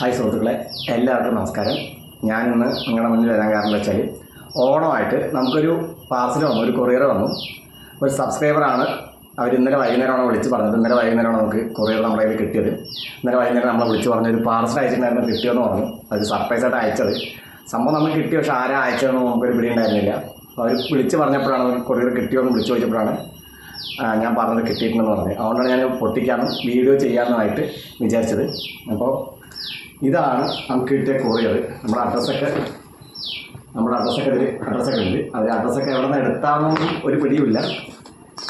Hi സുഹൃത്തുക്കളെ എല്ലാവർക്കും നമസ്കാരം. ഞാൻ ഇന്ന് നിങ്ങളുടെ മുന്നിൽ വരാൻ കാരണം വെച്ചാൽ ഓണമായിട്ട് നമുക്കൊരു പാർസൽ വന്നു ഒരു കൊറിയർ വന്നു. ഒരു സബ്സ്ക്രൈബറാണ് അവർ ഇന്നലെ വൈകുന്നേരമാണ് വിളിച്ച് പറഞ്ഞത്. ഇന്നലെ വൈകുന്നേരമാണ് നമുക്ക് കൊറിയർ നമ്മുടെ കയ്യിൽ കിട്ടിയത്. ഇന്നലെ വൈകുന്നേരം നമ്മളെ വിളിച്ച് പറഞ്ഞു ഒരു പാർസൽ അയച്ചിട്ടുണ്ടായിരുന്നു കിട്ടിയെന്ന് പറഞ്ഞു. അത് സർപ്രൈസായിട്ട് അയച്ചത്. സംഭവം നമുക്ക് കിട്ടി പക്ഷേ ആരാ അയച്ചതെന്ന് നമുക്കൊരു പിടി ഉണ്ടായിരുന്നില്ല. അവർ വിളിച്ച് പറഞ്ഞപ്പോഴാണ് നമുക്ക് കൊറിയർ കിട്ടിയോന്ന് വിളിച്ച് ചോദിച്ചപ്പോഴാണ് ഞാൻ പറഞ്ഞത് കിട്ടിയിട്ടുണ്ടെന്ന് പറഞ്ഞത്. അതുകൊണ്ടാണ് ഞാൻ പൊട്ടിക്കാനും വീഡിയോ ചെയ്യാമെന്നായിട്ട് വിചാരിച്ചത്. അപ്പോൾ ഇതാണ് നമുക്ക് കിട്ടിയ കൊറിയർ നമ്മുടെ അഡ്രസ്സൊക്കെ നമ്മുടെ അഡ്രസ്സൊക്കെ ഇതിൽ അഡ്രസ്സൊക്കെ ഉണ്ട്. അത് അഡ്രസ്സൊക്കെ എവിടെ നിന്ന് എടുത്താണെന്നും ഒരു പിടിയുമില്ല.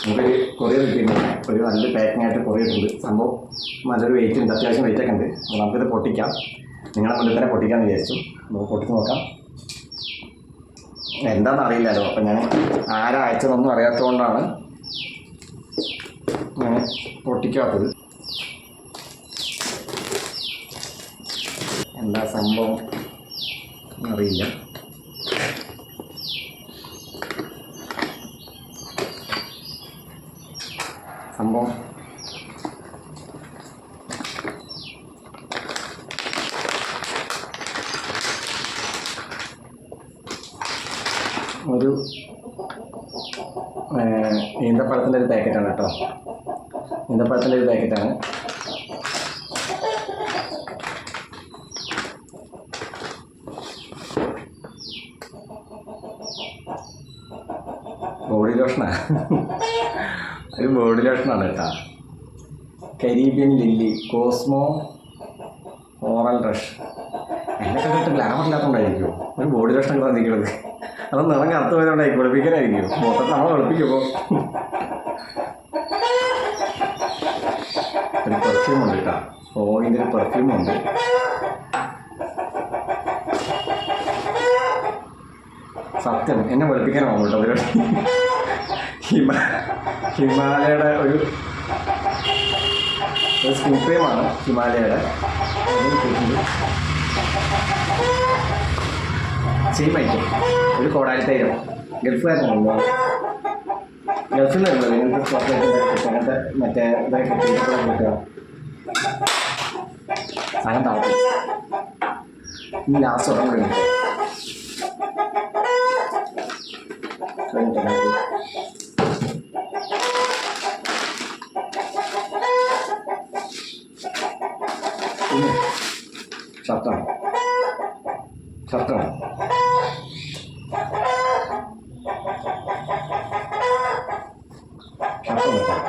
നമുക്കൊരു കൊറിയർ കിട്ടിയിട്ടുണ്ട്. ഒരു നല്ല പാക്കിംഗ് ആയിട്ട് കൊറിയർ ഉണ്ട്. സംഭവം നല്ലൊരു വെയിറ്റ് ഉണ്ട്. അത്യാവശ്യം വെയിറ്റ് ഒക്കെ ഉണ്ട്. അപ്പോൾ നമുക്കിത് പൊട്ടിക്കാം. നിങ്ങളെ മുന്നിൽ തന്നെ പൊട്ടിക്കാമെന്ന് വിചാരിച്ചു. നമുക്ക് പൊട്ടിച്ച് നോക്കാം. എന്താണെന്ന് അറിയില്ലല്ലോ അപ്പം ഞാൻ ആരാ അയച്ചതൊന്നും അറിയാത്തതുകൊണ്ടാണ് ഞാൻ പൊട്ടിക്കാത്തത്. എന്താ സംഭവം? അറിയില്ല. സംഭവം? ഒരു ഈന്തപ്പഴത്തിന്റെ ഒരു പാക്കറ്റാണ് കേട്ടോ. ഈന്തപ്പഴത്തിന്റെ ഒരു പാക്കറ്റാണ്. ബോഡി ലോഷനാണ് ഒരു ബോഡി ലോഷനാണ് കേട്ടോ. Caribbean lily cosmo oral rush. എന്നൊക്കെ കിട്ടും ഗ്ലാമർ ഇല്ലാത്തതുകൊണ്ടായിരിക്കും ഒരു ബോഡി ലോഷൻ ഒക്കെ തന്നിരിക്കുന്നത് അത് നിറം കറുത്ത് പോയതുകൊണ്ടായിരിക്കും വെളുപ്പിക്കാനായിരിക്കും മൊത്തത്തിൽ നമ്മളെ വെളുപ്പിക്കുമ്പോൾ ഒരു പെർഫ്യൂം ഉണ്ട് കേട്ടോ. ഓയിന്റെ ഒരു പെർഫ്യൂം ഉണ്ട്. സത്യം. എന്നെ വെളുപ്പിക്കാനാവും കേട്ടോ ഒരു ഹിമ ഹിമാലയയുടെ ഒരു ഒരു സ്കിൻ ക്രീമാണ് ഹിമാലയയുടെ ഐറ്റം ഒരു കോടാലിത്തൈരം ഗൾഫുകാരനാണല്ലോ ഗൾഫിലായിരുന്നു. നിന്നുള്ളത് ഇങ്ങനത്തെ ചോക്ലേറ്റ് അങ്ങനത്തെ മറ്റേ ഇതൊക്കെ കിട്ടിയപ്പോഴാണ് കിട്ടുക സാധനം താഴ്ത്തി ഇനി ലാസ്റ്റ് ഉടനെ കഴിഞ്ഞു പിന്നെ ഷർട്ടാണ് ഷർട്ടാണ് ഷർട്ട് നോക്കാം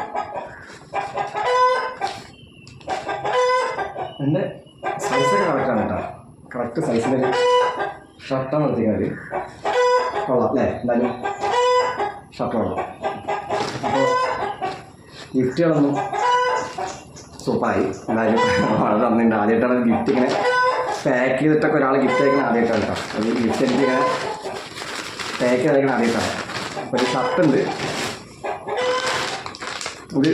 എന്റെ സൈസൊക്കെ കറക്റ്റാണ് കേട്ടോ. കറക്റ്റ് സൈസിൽ ഷർട്ടാണ് എടുത്തിരിക്കുന്നത് കൊള്ളാം അല്ലേ? എന്തായാലും ഷർട്ട് കൊള്ളാം. അപ്പോൾ ഗിഫ്റ്റുകളൊന്നും സൂപ്പറായി എന്തായാലും വളരെ നന്ദിയുണ്ട്. ആദ്യമായിട്ടാണ് ഗിഫ്റ്റ് ഇങ്ങനെ പാക്ക് ചെയ്തിട്ടൊക്കെ ഒരാൾ ഗിഫ്റ്റ് അയക്കണം ആദ്യമായിട്ടാണ് കേട്ടോ. അത് ഗിഫ്റ്റ് എനിക്ക് ഇങ്ങനെ പാക്ക് ചെയ്തേക്കുന്ന ആദ്യമായിട്ടാണ്. ഒരു ഷർട്ട് ഉണ്ട് ഒരു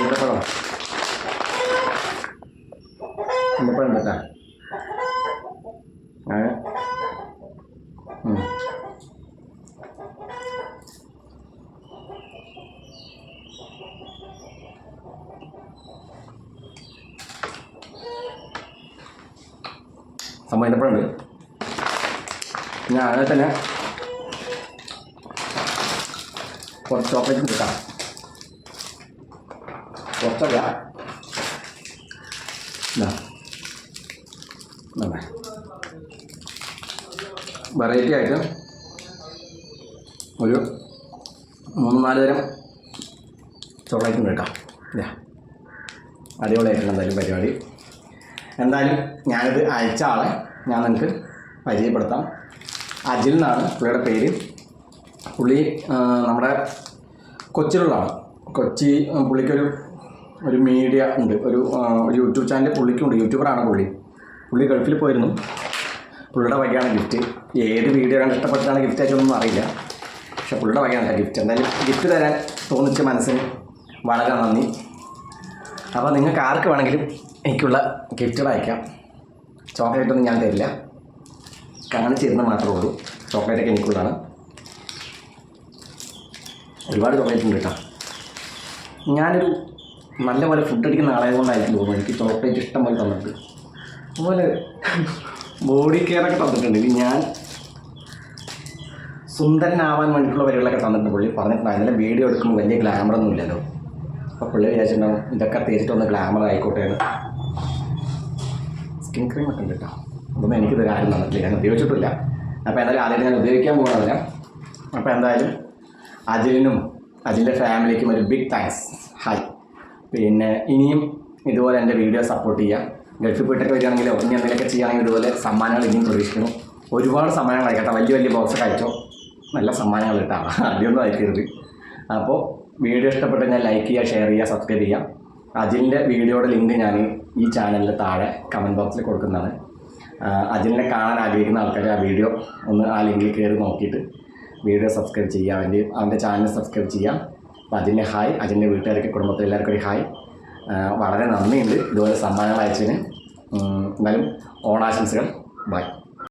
ഈന്തപ്പഴം ഈന്തപ്പഴം ഉണ്ട് കേട്ടോ അങ്ങനെ ഉം. സംഭവം ഈന്തപ്പഴമുണ്ട് ഞാൻ അതിനെ തന്നെ കുറച്ച് ചോക്ലേറ്റ് കിട്ടാം കുറച്ചല്ല. വെറൈറ്റി ആയിട്ട് ഒരു മൂന്ന് നാല് തരം ചോക്ലേറ്റ് കേട്ടോ ഇതാ. അടിപൊളിയായിട്ടുണ്ട് എന്തായാലും പരിപാടി എന്തായാലും ഞാനിത് അയച്ച ആളെ ഞാൻ നിങ്ങൾക്ക് പരിചയപ്പെടുത്താം. അജിൽ എന്നാണ് പുള്ളിയുടെ പേര്. പുള്ളി നമ്മുടെ കൊച്ചിയിലുള്ളതാണ് കൊച്ചി പുള്ളിക്കൊരു ഒരു മീഡിയ ഉണ്ട്. ഒരു യൂട്യൂബ് ചാനൽ പുള്ളിക്കുണ്ട്. യൂട്യൂബറാണ് പുള്ളി. പുള്ളി ഗൾഫിൽ പോയിരുന്നു. പുള്ളിയുടെ വകയാണ് ഗിഫ്റ്റ് ഏത് വീഡിയോ കണ്ട് ഇഷ്ടപ്പെട്ടാണ് ഗിഫ്റ്റ് അയച്ചതൊന്നും അറിയില്ല. പക്ഷെ പുള്ളിയുടെ വകയാണ് ഗിഫ്റ്റ് എന്തായാലും ഗിഫ്റ്റ് തരാൻ തോന്നിച്ച മനസ്സിന് വളരെ നന്ദി. അപ്പോൾ നിങ്ങൾക്ക് ആർക്ക് വേണമെങ്കിലും എനിക്കുള്ള ഗിഫ്റ്റുകൾ അയക്കാം. ചോക്ലേറ്റ് ഒന്നും ഞാൻ തരില്ല. കാണിച്ചിരുന്ന മാത്രമേ ഉള്ളൂ. ചോക്ലേറ്റൊക്കെ എനിക്കുള്ളതാണ്. ഒരുപാട് ചോക്ലേറ്റ് ഉണ്ട് കേട്ടോ. ഞാനൊരു നല്ലപോലെ ഫുഡ് അടിക്കുന്ന ആളായതുകൊണ്ടായിരിക്കും തോന്നുന്നു എനിക്ക് ചോക്ലേറ്റ് ഇഷ്ടം പോലെ തന്നിട്ട് അതുപോലെ ബോഡി കെയർ ഒക്കെ തന്നിട്ടുണ്ട്. ഇനി ഞാൻ സുന്ദരനാവാൻ വേണ്ടിയിട്ടുള്ള വരികളൊക്കെ തന്നിട്ടുണ്ട് പുള്ളി. പറഞ്ഞിട്ടുണ്ടായിരുന്നില്ല. വീഡിയോ എടുക്കുമ്പോൾ വലിയ ഗ്ലാമറൊന്നും ഇല്ലല്ലോ. അപ്പോൾ പുള്ളി വിചാരിച്ചിട്ടുണ്ടാവും ഇതൊക്കെ തേച്ചിട്ടൊന്ന് ഗ്ലാമർ ആയിക്കോട്ടെ എന്ന് സ്കിൻ ക്രീം ഒക്കെ ഉണ്ട് കേട്ടോ അതൊന്നും എനിക്കിത് കാര്യം നടന്നിട്ടില്ല ഞാൻ ഉപയോഗിച്ചിട്ടില്ല. അപ്പോൾ എന്തായാലും ആദ്യം ഞാൻ ഉപയോഗിക്കാൻ പോകുന്നതല്ല അപ്പോൾ എന്തായാലും അജിലിനും അജിലിന്റെ ഫാമിലിക്കും ഒരു ബിഗ് താങ്ക്സ് ഹായ് പിന്നെ ഇനിയും ഇതുപോലെ എന്റെ വീഡിയോ സപ്പോർട്ട് ചെയ്യുക ഗൾഫിൽ പോയിട്ടൊക്കെ വരികയാണെങ്കിലോ ഇനി എന്തെങ്കിലുമൊക്കെ ചെയ്യുകയാണെങ്കിൽ ഇതുപോലെ സമ്മാനങ്ങൾ ഇനിയും പ്രതീക്ഷിക്കുന്നു. ഒരുപാട് സമ്മാനങ്ങൾ അയക്കട്ടെ. വലിയ വലിയ ബോക്സൊക്കെ അയച്ചോ. നല്ല സമ്മാനങ്ങൾ കിട്ടാം. ആദ്യമൊന്നും അയക്കരുത്. അപ്പോൾ വീഡിയോ ഇഷ്ടപ്പെട്ട് ഞാൻ ലൈക്ക് ചെയ്യുക ഷെയർ ചെയ്യുക സബ്സ്ക്രൈബ് ചെയ്യുക. അജിലിന്റെ വീഡിയോയുടെ ലിങ്ക് ഞാൻ ഈ ചാനലിൽ താഴെ കമന്റ് ബോക്സിൽ കൊടുക്കുന്നതാണ്. അജിലിനെ കാണാൻ ആഗ്രഹിക്കുന്ന ആൾക്കാർ ആ വീഡിയോ ഒന്ന് ആ ലിങ്കിൽ കയറി നോക്കിയിട്ട് വീഡിയോ സബ്സ്ക്രൈബ് ചെയ്യുക. അവന്റെ അവന്റെ ചാനൽ സബ്സ്ക്രൈബ് ചെയ്യാം അപ്പോൾ അജിന്റെ ഹായ് അജിന്റെ വീട്ടുകാർക്ക് കുടുംബത്തിൽ എല്ലാവർക്കും ഒരു ഹായ് വളരെ നന്ദിയുണ്ട് ഇതുപോലെ സമ്മാനങ്ങൾ അയച്ചതിന്. എന്നാലും ഓണാശംസകൾ. ബൈ